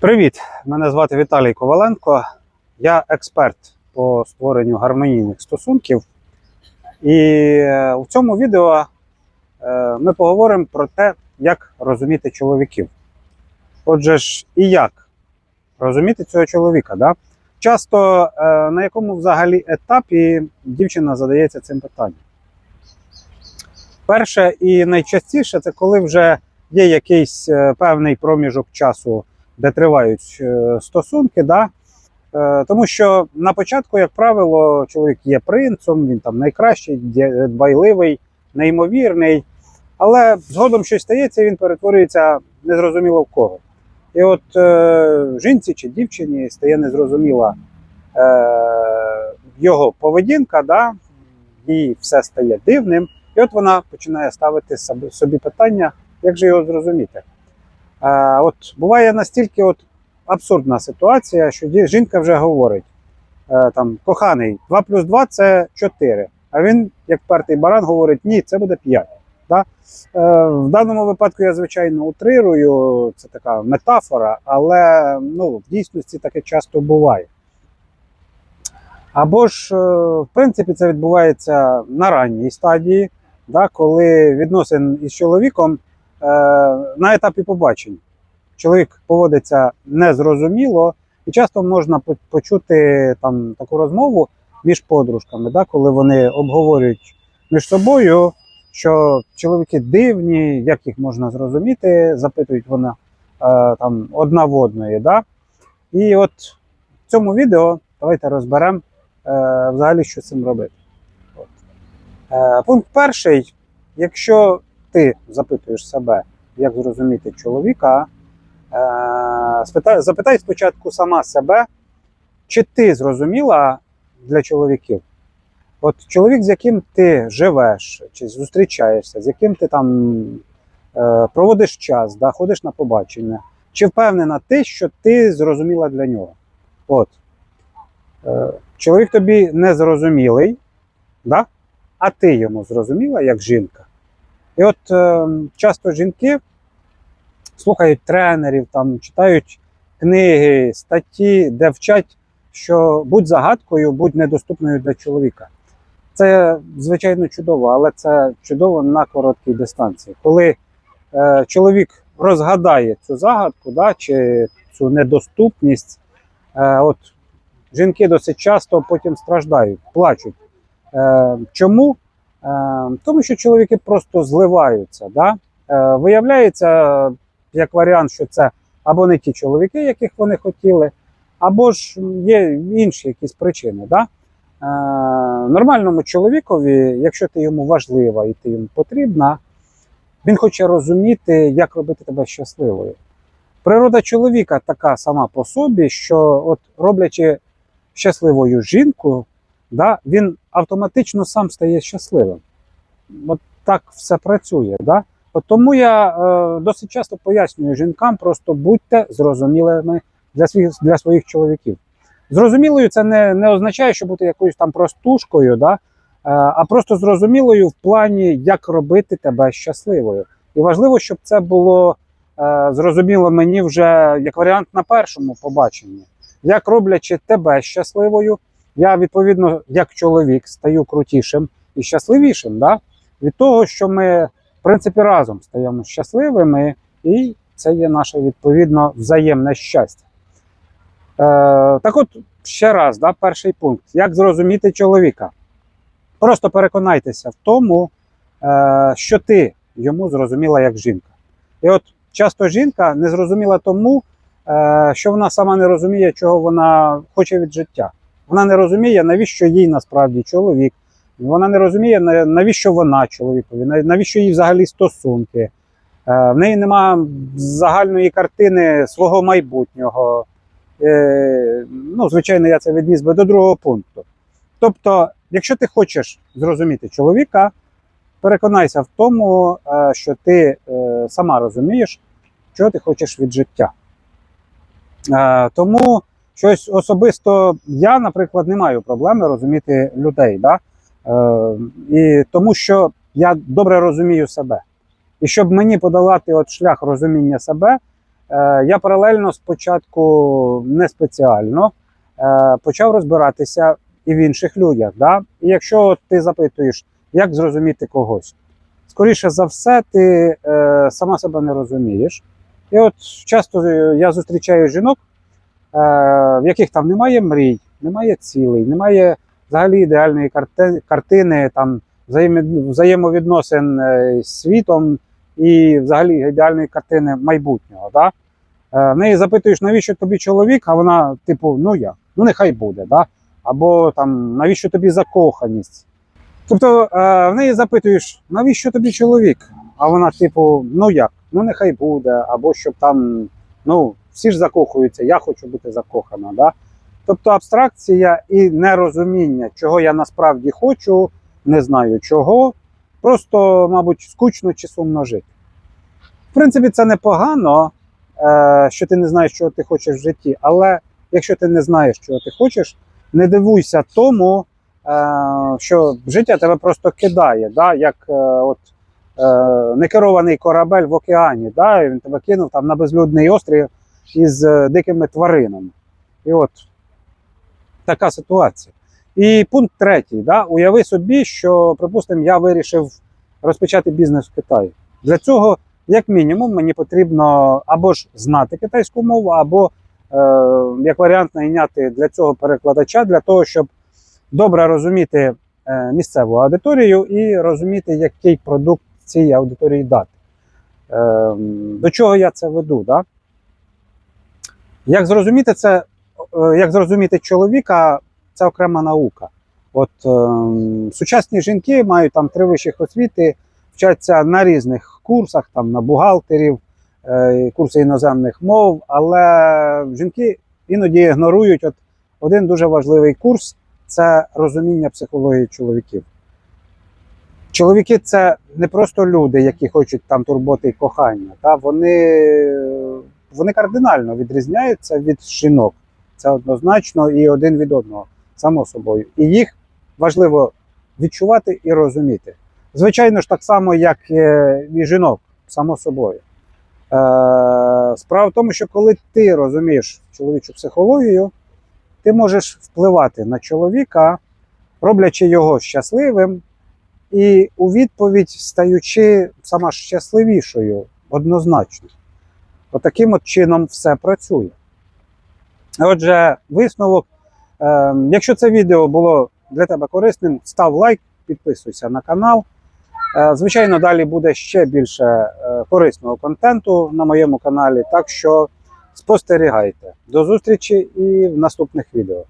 Привіт! Мене звати Віталій Коваленко. Я експерт по створенню гармонійних стосунків. І е, в цьому відео е, ми поговоримо про те, як розуміти чоловіків. Отже ж, і як розуміти цього чоловіка. Да? Часто е, на якому взагалі етапі дівчина задається цим питанням. Перше і найчастіше це коли вже є якийсь е, певний проміжок часу де тривають е, стосунки, да? Е, тому що на початку, як правило, чоловік є принцем, він там найкращий, дбайливий, неймовірний, але згодом щось стається, він перетворюється незрозуміло в кого. І от е, жінці чи дівчині стає незрозуміла е, його поведінка, да? їй все стає дивним, і от вона починає ставити собі питання, як же його зрозуміти. От буває настільки от абсурдна ситуація, що жінка вже говорить: е, там, коханий, 2 плюс 2 це 4. А він, як партий баран, говорить, ні, це буде 5. Да? Е, в даному випадку я, звичайно, утрирую, це така метафора, але ну, в дійсності таке часто буває. Або ж, е, в принципі, це відбувається на ранній стадії, да, коли відносин із чоловіком на етапі побачень. Чоловік поводиться незрозуміло, і часто можна почути там таку розмову між подружками, да, коли вони обговорюють між собою, що чоловіки дивні, як їх можна зрозуміти, запитують вони е, там одна в одної. Да? І от в цьому відео давайте розберемо е, взагалі, що з цим робити. От. Е, пункт перший: якщо ти запитуєш себе, як зрозуміти чоловіка, е, спитай, запитай спочатку сама себе, чи ти зрозуміла для чоловіків. От чоловік, з яким ти живеш, чи зустрічаєшся, з яким ти там е, проводиш час, да, ходиш на побачення, чи впевнена ти, що ти зрозуміла для нього? От. Е, чоловік тобі не зрозумілий, да? а ти йому зрозуміла як жінка. І от е, часто жінки слухають тренерів, там, читають книги, статті, де вчать, що будь загадкою, будь недоступною для чоловіка. Це, звичайно, чудово, але це чудово на короткій дистанції. Коли е, чоловік розгадає цю загадку, да, чи цю недоступність, е, от жінки досить часто потім страждають, плачуть. Е, чому? Е, тому що чоловіки просто зливаються. Да? Е, виявляється, як варіант, що це або не ті чоловіки, яких вони хотіли, або ж є інші якісь причини. Да? Е, нормальному чоловікові, якщо ти йому важлива і ти йому потрібна, він хоче розуміти, як робити тебе щасливою. Природа чоловіка така сама по собі, що от роблячи щасливою жінку, да, він автоматично сам стає щасливим. От так все працює. Да? От тому я е, досить часто пояснюю жінкам, просто будьте зрозумілими для своїх, для своїх чоловіків. Зрозумілою це не, не означає, що бути якоюсь там простушкою, да? е, а просто зрозумілою в плані, як робити тебе щасливою. І важливо, щоб це було е, зрозуміло мені вже як варіант на першому побаченні. Як роблячи тебе щасливою, я відповідно, як чоловік, стаю крутішим і щасливішим. Да? Від того, що ми, в принципі, разом стаємо щасливими, і це є наше відповідно взаємне щастя. Е, так от, ще раз, да, перший пункт: як зрозуміти чоловіка? Просто переконайтеся в тому, е, що ти йому зрозуміла як жінка. І от часто жінка не зрозуміла тому, е, що вона сама не розуміє, чого вона хоче від життя. Вона не розуміє, навіщо їй насправді чоловік. Вона не розуміє, навіщо вона чоловікові, навіщо їй взагалі стосунки. Е, В неї немає загальної картини свого майбутнього. Е, Ну, звичайно, я це відніс би до другого пункту. Тобто, якщо ти хочеш зрозуміти чоловіка, переконайся в тому, е, що ти сама розумієш, що ти хочеш від життя. Тому щось особисто я, наприклад, не маю проблеми розуміти людей. Да? Е, І тому що я добре розумію себе. І щоб мені подолати от шлях розуміння себе, е, я паралельно спочатку не спеціально е, почав розбиратися і в інших людях. Да? І якщо ти запитуєш, як зрозуміти когось, скоріше за все, ти е, сама себе не розумієш. І от часто я зустрічаю жінок, в яких там немає мрій, немає цілей, немає взагалі ідеальної карти- картини, там взаємовідносин е, з світом і взагалі ідеальної картини майбутнього. Да? Е, В неї запитуєш, навіщо тобі чоловік, а вона, типу, ну як? Ну нехай буде. Да? Або там, навіщо тобі закоханість? Тобто е, в неї запитуєш, навіщо тобі чоловік? А вона, типу, ну як? Ну нехай буде, або щоб там, ну, всі ж закохуються, я хочу бути закохана. Да? Тобто абстракція і нерозуміння, чого я насправді хочу, не знаю чого, просто, мабуть, скучно чи сумно жити. В принципі, це непогано, е, що ти не знаєш, чого ти хочеш в житті, але якщо ти не знаєш, чого ти хочеш, не дивуйся тому, е, що життя тебе просто кидає, да? як е, от, некерований корабель в океані, да? він тебе кинув там на безлюдний острів із е, дикими тваринами. І от така ситуація. І пункт третій. Да? Уяви собі, що, припустимо, я вирішив розпочати бізнес в Китаї. Для цього, як мінімум, мені потрібно або ж знати китайську мову, або, е, як варіант, найняти для цього перекладача, для того, щоб добре розуміти е, місцеву аудиторію і розуміти, який продукт цій аудиторії дати. Е, до чого я це веду? Да? Як зрозуміти це, е, як зрозуміти чоловіка, це окрема наука. От е, сучасні жінки мають там три вищих освіти, вчаться на різних курсах, там на бухгалтерів, е, курси іноземних мов, але жінки іноді ігнорують от один дуже важливий курс це розуміння психології чоловіків. Чоловіки це не просто люди, які хочуть там турботи і кохання. Та вони, вони кардинально відрізняються від жінок. Це однозначно і один від одного, само собою. І їх важливо відчувати і розуміти. Звичайно ж, так само, як е, і жінок, само собою. Е, справа в тому, що коли ти розумієш чоловічу психологію, ти можеш впливати на чоловіка, роблячи його щасливим, і у відповідь стаючи сама щасливішою однозначно. Отаким от чином все працює. Отже, висновок. Е, якщо це відео було для тебе корисним, став лайк, підписуйся на канал. Е, звичайно, далі буде ще більше е, корисного контенту на моєму каналі, так що спостерігайте. До зустрічі і в наступних відео.